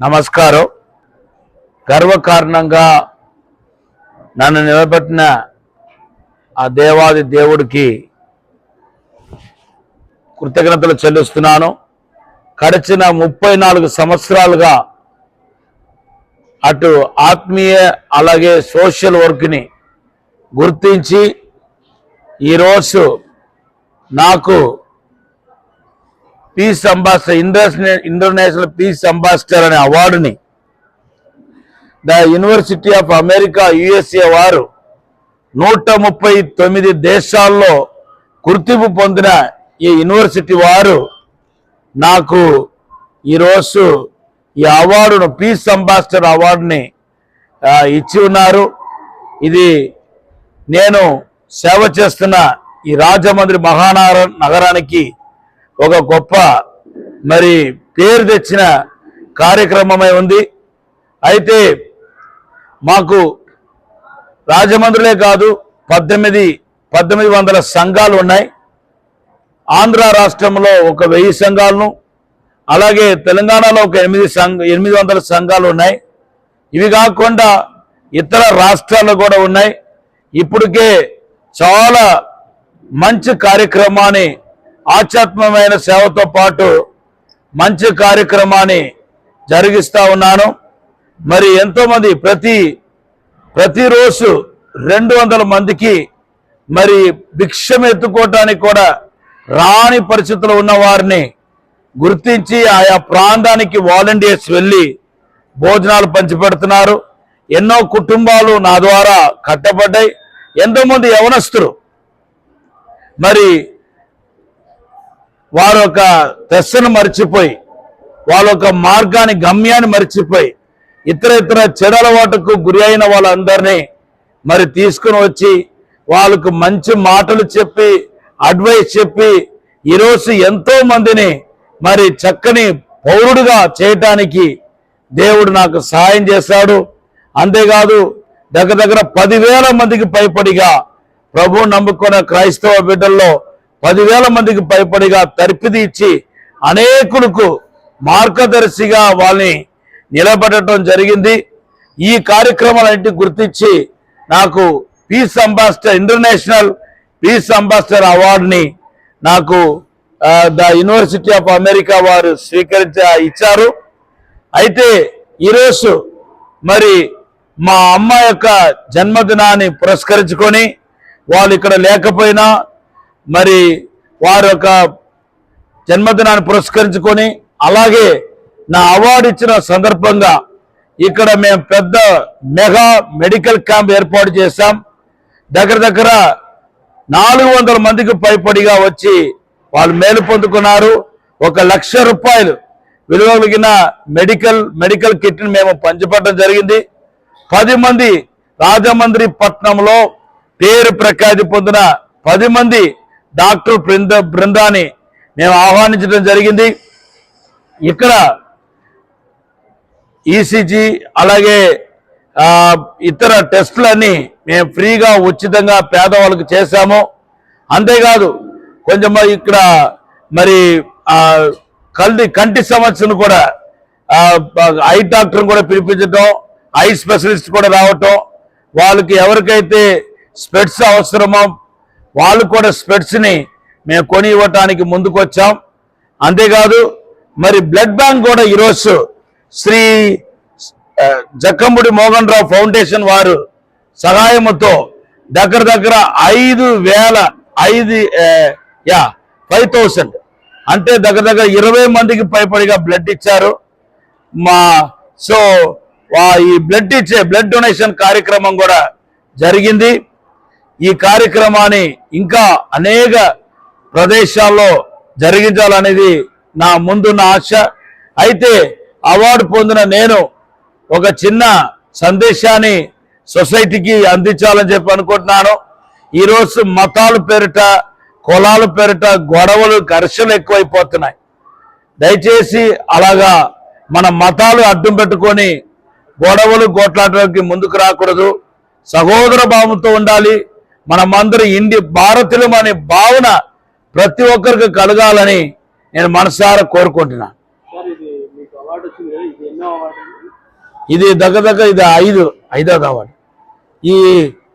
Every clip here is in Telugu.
నమస్కారం. గర్వకారణంగా నన్ను నిలబెట్టిన ఆ దేవాది దేవుడికి కృతజ్ఞతలు చెల్లిస్తున్నాను. గడిచిన ముప్పై నాలుగు సంవత్సరాలుగా అటు ఆత్మీయ అలాగే సోషల్ వర్క్ని గుర్తించి ఈరోజు నాకు peace ambassador international international peace ambassador అనే అవార్డుని the university of America USA వారు నూట ముప్పై తొమ్మిది దేశాల్లో గుర్తింపు పొందిన ఈ యూనివర్సిటీ వారు నాకు ఈరోజు ఈ అవార్డును పీస్ అంబాసిడర్ అవార్డుని ఇచ్చి ఉన్నారు. ఇది నేను సేవ చేస్తున్న ఈ రాజమండ్రి మహానగర నగరానికి ఒక గొప్ప మరి పేరు తెచ్చిన కార్యక్రమమై ఉంది. అయితే మాకు రాజమండ్రులే కాదు పద్దెనిమిది పద్దెనిమిది వందల సంఘాలు ఉన్నాయి. ఆంధ్ర రాష్ట్రంలో ఒక వెయ్యి సంఘాలను అలాగే తెలంగాణలో ఒక ఎనిమిది సంఘ ఎనిమిది వందల సంఘాలు ఉన్నాయి. ఇవి కాకుండా ఇతర రాష్ట్రాల్లో కూడా ఉన్నాయి. ఇప్పటికే చాలా మంచి కార్యక్రమాన్ని ఆధ్యాత్మమైన సేవతో పాటు మంచి కార్యక్రమాన్ని జరిగిస్తూ ఉన్నాను. మరి ఎంతోమంది ప్రతి ప్రతిరోజు రెండు వందల మందికి మరి భిక్షం ఎత్తుకోవటానికి కూడా రాని పరిస్థితులు ఉన్న వారిని గుర్తించి ఆయా ప్రాంతానికి వాలంటీర్స్ వెళ్ళి భోజనాలు పంచిపెడుతున్నారు. ఎన్నో కుటుంబాలు నా ద్వారా కట్టబడ్డాయి. ఎంతోమంది యవనస్తులు మరి వారు ఒక దశను మర్చిపోయి వాళ్ళ ఒక మార్గాన్ని గమ్యాన్ని మర్చిపోయి ఇతర ఇతర చెడలవాటుకు గురి అయిన వాళ్ళందరినీ మరి తీసుకుని వచ్చి వాళ్ళకు మంచి మాటలు చెప్పి అడ్వైస్ చెప్పి ఈరోజు ఎంతో మందిని మరి చక్కని పౌరుడుగా చేయటానికి దేవుడు నాకు సహాయం చేశాడు. అంతేకాదు దగ్గర దగ్గర పదివేల మందికి పైపడిగా ప్రభు నమ్ముకున్న క్రైస్తవ బిడ్డల్లో పదివేల మందికి భయపడిగా తరిపిది ఇచ్చి అనేకులకు మార్గదర్శిగా వాళ్ళని నిలబడటం జరిగింది. ఈ కార్యక్రమాలన్నింటి గుర్తించి నాకు peace ambassador international peace ambassador అవార్డుని నాకు ద యూనివర్సిటీ ఆఫ్ అమెరికా వారు స్వీకరించ ఇచ్చారు. అయితే ఈరోజు మరి మా అమ్మ యొక్క జన్మదినాన్ని పురస్కరించుకొని వాళ్ళు ఇక్కడ లేకపోయినా మరి వారి యొక్క జన్మదినాన్ని పురస్కరించుకొని అలాగే నా అవార్డు ఇచ్చిన సందర్భంగా ఇక్కడ మేము పెద్ద మెగా మెడికల్ క్యాంప్ ఏర్పాటు చేశాం. దగ్గర దగ్గర నాలుగు వందల మందికి పైపడిగా వచ్చి వాళ్ళు మేలు పొందుకున్నారు. ఒక లక్ష రూపాయలు విలువ కలిగిన మెడికల్ మెడికల్ కిట్ని మేము పంచిపెట్టడం జరిగింది. పది మంది రాజమండ్రి పట్టణంలో పేరు ప్రఖ్యాతి పొందిన పది మంది డాక్టర్ బృంద బృందాన్ని మేము ఆహ్వానించడం జరిగింది. ఇక్కడ ఈసీజీ అలాగే ఇతర టెస్టులన్నీ మేము ఫ్రీగా ఉచితంగా పేదవాళ్ళకి చేశాము. అంతేకాదు కొంచెం ఇక్కడ మరి కల్ది కంటి సమస్యను కూడా ఐ డాక్టర్ని కూడా పిలిపించడం ఐ స్పెషలిస్ట్ కూడా రావటం వాళ్ళకి ఎవరికైతే స్పెట్స్ అవసరమో వాళ్ళు కూడా స్పెట్స్ని మేము కొని ఇవ్వటానికి ముందుకొచ్చాం. అంతేకాదు మరి బ్లడ్ బ్యాంక్ కూడా ఈరోజు శ్రీ జక్కంబుడి మోహన్ రావు ఫౌండేషన్ వారు సహాయముతో దగ్గర దగ్గర ఐదు వేల ఐదు యా ఫైవ్ థౌసండ్. అంటే దగ్గర దగ్గర ఇరవై మందికి పైపడిగా బ్లడ్ ఇచ్చారు. మా సో ఈ బ్లడ్ ఇచ్చే బ్లడ్ డొనేషన్ కార్యక్రమం కూడా జరిగింది. ఈ కార్యక్రమాన్ని ఇంకా అనేక ప్రదేశాల్లో జరిగించాలనేది నా ముందున్న ఆశ. అయితే అవార్డు పొందిన నేను ఒక చిన్న సందేశాన్ని సొసైటీకి అందించాలని చెప్పి అనుకుంటున్నాను. ఈరోజు మతాలు పేరిట కులాల పేరిట గొడవలు ఘర్షణలు ఎక్కువైపోతున్నాయి. దయచేసి అలాగా మన మతాలు అడ్డం పెట్టుకొని గొడవలు గోట్లాడడానికి ముందుకు రాకూడదు. సహోదర భావంతో ఉండాలి. మనమందరం ఇండి భారతీయులం అనే భావన ప్రతి ఒక్కరికి కలగాలని నేను మనసారా కోరుకుంటున్నాను ఇది ఇది దగ్గర దగ్గర ఇది ఐదు ఐదోది అవార్డు. ఈ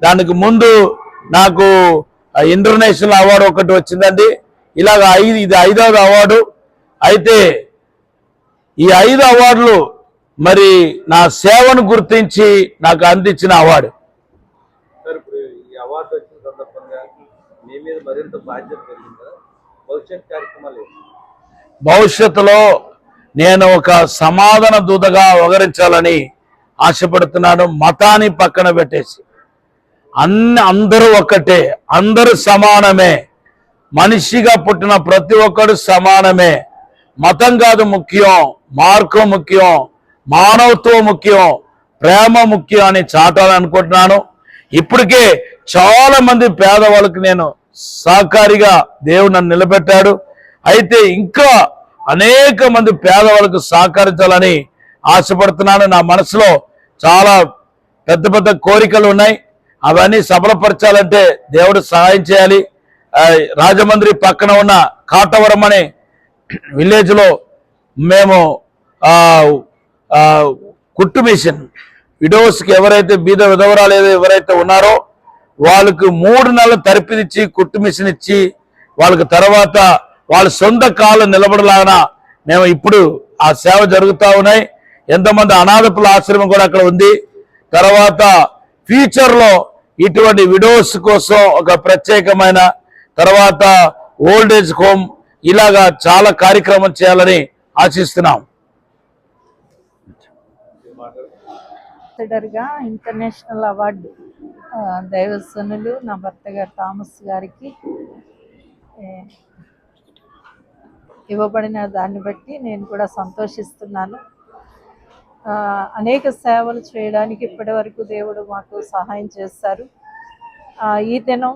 దానికి ముందు నాకు ఇంటర్నేషనల్ అవార్డు ఒకటి వచ్చిందండి. ఇలాగ ఐదు ఇది ఐదవది అవార్డు. అయితే ఈ ఐదు అవార్డులు మరి నా సేవను గుర్తించి నాకు అందించిన అవార్డు సార్ ఇప్పుడు ఈ అవార్డు వచ్చిన సందర్భంగా మీ మీద మరింత బాధ్యత పెరిగిందా భవిష్యత్ కార్యక్రమాలు భవిష్యత్తులో నేను ఒక సమాధాన దూతగా వివరించాలని ఆశపడుతున్నాను. మతాన్ని పక్కన పెట్టేసి. అన్ని అందరూ ఒక్కటే అందరూ సమానమే. మనిషిగా పుట్టిన ప్రతి ఒక్కడు సమానమే. మతం కాదు ముఖ్యం మార్గం ముఖ్యం మానవత్వం ముఖ్యం ప్రేమ ముఖ్యం అని చాటాలనుకుంటున్నాను. ఇప్పటికే చాలా మంది పేదవాళ్ళకి నేను సహకారిగా దేవుడు నన్ను నిలబెట్టాడు. అయితే ఇంకా అనేక మంది పేదవాళ్ళకు సహకరించాలని ఆశపడుతున్నాను. నా మనసులో చాలా పెద్ద పెద్ద కోరికలు ఉన్నాయి. అవన్నీ సఫలపరచాలంటే దేవుడు సహాయం చేయాలి. రాజమండ్రి పక్కన ఉన్న కాటవరం అనే విలేజ్లో మేము కుట్టు మిషన్ విడోస్కి ఎవరైతే బీద విధవరాలు ఏదో ఎవరైతే ఉన్నారో వాళ్ళకు మూడు నెలలు తరపిదిచ్చి కుట్టు మిషన్ ఇచ్చి వాళ్ళకి తర్వాత వాళ్ళ సొంత కాళ్ళు నిలబడలాగా మేము ఇప్పుడు ఆ సేవ జరుగుతూ ఉన్నాయి. ఎంతమంది అనాథపుల ఆశ్రమం కూడా అక్కడ ఉంది. తర్వాత ఫ్యూచర్లో ఇటువంటి విడోస్ కోసం ఒక ప్రత్యేకమైన తర్వాత ఓల్డ్ ఏజ్ హోమ్ ఇలాగా చాలా కార్యక్రమం చేయాలని ఆశిస్తున్నాం. ఇంటర్నేషనల్ అవార్డు దైవసనులు నా భర్త గారు థామస్ గారికి ఇవ్వబడిన దాన్ని బట్టి నేను కూడా సంతోషిస్తున్నాను. అనేక సేవలు చేయడానికి ఇప్పటివరకు దేవుడు మాకు సహాయం చేస్తారు ఈ దినం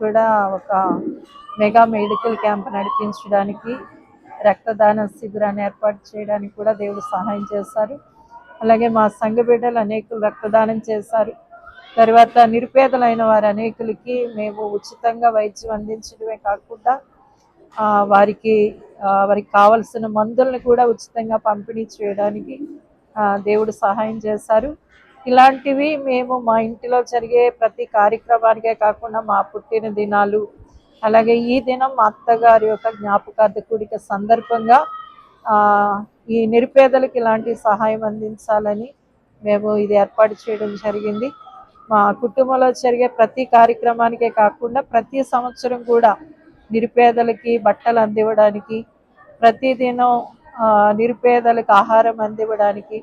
కూడా ఒక మెగా మెడికల్ క్యాంప్ నడిపించడానికి రక్తదాన శిబిరాన్ని ఏర్పాటు చేయడానికి కూడా దేవుడు సహాయం చేశారు. అలాగే మా సంఘ బిడ్డలు అనేకులు రక్తదానం చేశారు. తర్వాత నిరుపేదలైన వారు అనేకులకి మేము ఉచితంగా వైద్యం అందించడమే కాకుండా వారికి వారికి కావలసిన మందులను కూడా ఉచితంగా పంపిణీ చేయడానికి దేవుడు సహాయం చేశారు. ఇలాంటివి మేము మా ఇంటిలో జరిగే ప్రతి కార్యక్రమానికే కాకుండా మా పుట్టిన దినాలు అలాగే ఈ దినం మా అత్తగారి యొక్క జ్ఞాపకార్థ కూడిక సందర్భంగా ఈ నిరుపేదలకు ఇలాంటి సహాయం అందించాలని మేము ఇది ఏర్పాటు చేయడం జరిగింది. మా కుటుంబంలో జరిగే ప్రతి కార్యక్రమానికే కాకుండా ప్రతి సంవత్సరం కూడా నిరుపేదలకి బట్టలు అందివ్వడానికి ప్రతిదినం ఆ, నిరుపేదలకు ఆహారం అందివ్వడానికి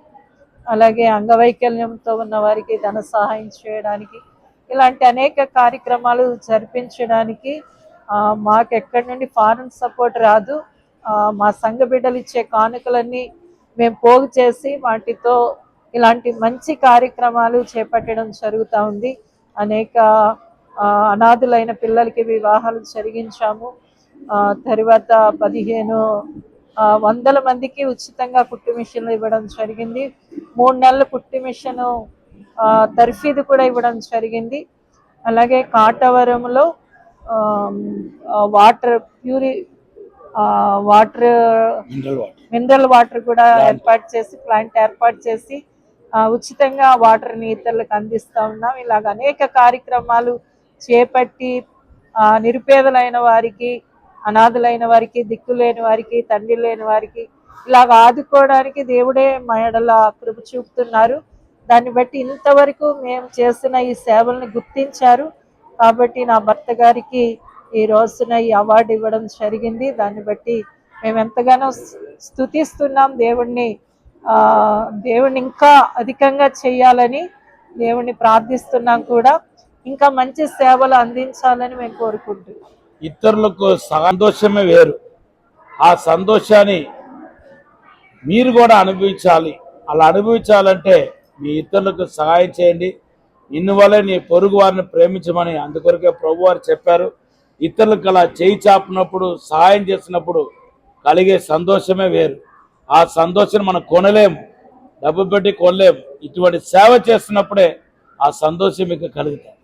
అలాగే అంగవైకల్యంతో ఉన్న వారికి ధన సహాయం చేయడానికి ఇలాంటి అనేక కార్యక్రమాలు జరిపించడానికి ఆ, మాకు ఎక్కడి నుండి ఫారెన్ సపోర్ట్ రాదు. ఆ, మా సంఘ బిడ్డలు ఇచ్చే కానుకలన్నీ మేము పోగు చేసి వాటితో ఇలాంటి మంచి కార్యక్రమాలు చేపట్టడం జరుగుతూ ఉంది. అనేక అనాథులైన పిల్లలకి వివాహాలు జరిగించాము. తర్వాత పదిహేను వందల మందికి ఉచితంగా కుట్టు మిషన్లు ఇవ్వడం జరిగింది. మూడు నెలల కుట్టు మిషన్ తర్ఫీదు కూడా ఇవ్వడం జరిగింది. అలాగే కాటవరంలో వాటర్ ప్యూరి వాటర్ మినరల్ వాటర్ కూడా ఏర్పాటు చేసి ప్లాంట్ ఏర్పాటు చేసి ఉచితంగా వాటర్ని ఇతరులకు అందిస్తూ ఉన్నాం. ఇలాగ అనేక కార్యక్రమాలు చేపట్టి నిరుపేదలైన వారికి అనాథులైన వారికి దిక్కు లేని వారికి తండ్రి లేని వారికి ఇలాగ ఆదుకోవడానికి దేవుడే మేడల కృప చూపుతున్నారు. దాన్ని బట్టి ఇంతవరకు మేము చేస్తున్న ఈ సేవల్ని గుర్తించారు. కాబట్టి నా భర్త గారికి ఈ రోజున ఈ అవార్డు ఇవ్వడం జరిగింది. దాన్ని బట్టి మేము ఎంతగానో స్తుతిస్తున్నాం. దేవుణ్ణి దేవుణ్ణి ఇంకా అధికంగా చేయాలని దేవుణ్ణి ప్రార్థిస్తున్నాం కూడా. ఇంకా మంచి సేవలు అందించాలని మేము కోరుకుంటున్నాం. ఇతరులకు సంతోషమే వేరు. ఆ సంతోషాన్ని మీరు కూడా అనుభవించాలి. అలా అనుభవించాలంటే మీ ఇతరులకు సహాయం చేయండి. ఇందువల్ల నీ పొరుగు వారిని ప్రేమించమని అందుకొరకే ప్రభు వారు చెప్పారు. ఇతరులకు అలా చేయి చాపినప్పుడు సహాయం చేసినప్పుడు కలిగే సంతోషమే వేరు. ఆ సంతోషం మనం కొనలేము. డబ్బు పెట్టి కొనలేము. ఇటువంటి సేవ చేస్తున్నప్పుడే ఆ సంతోషం మీకు కలుగుతాయి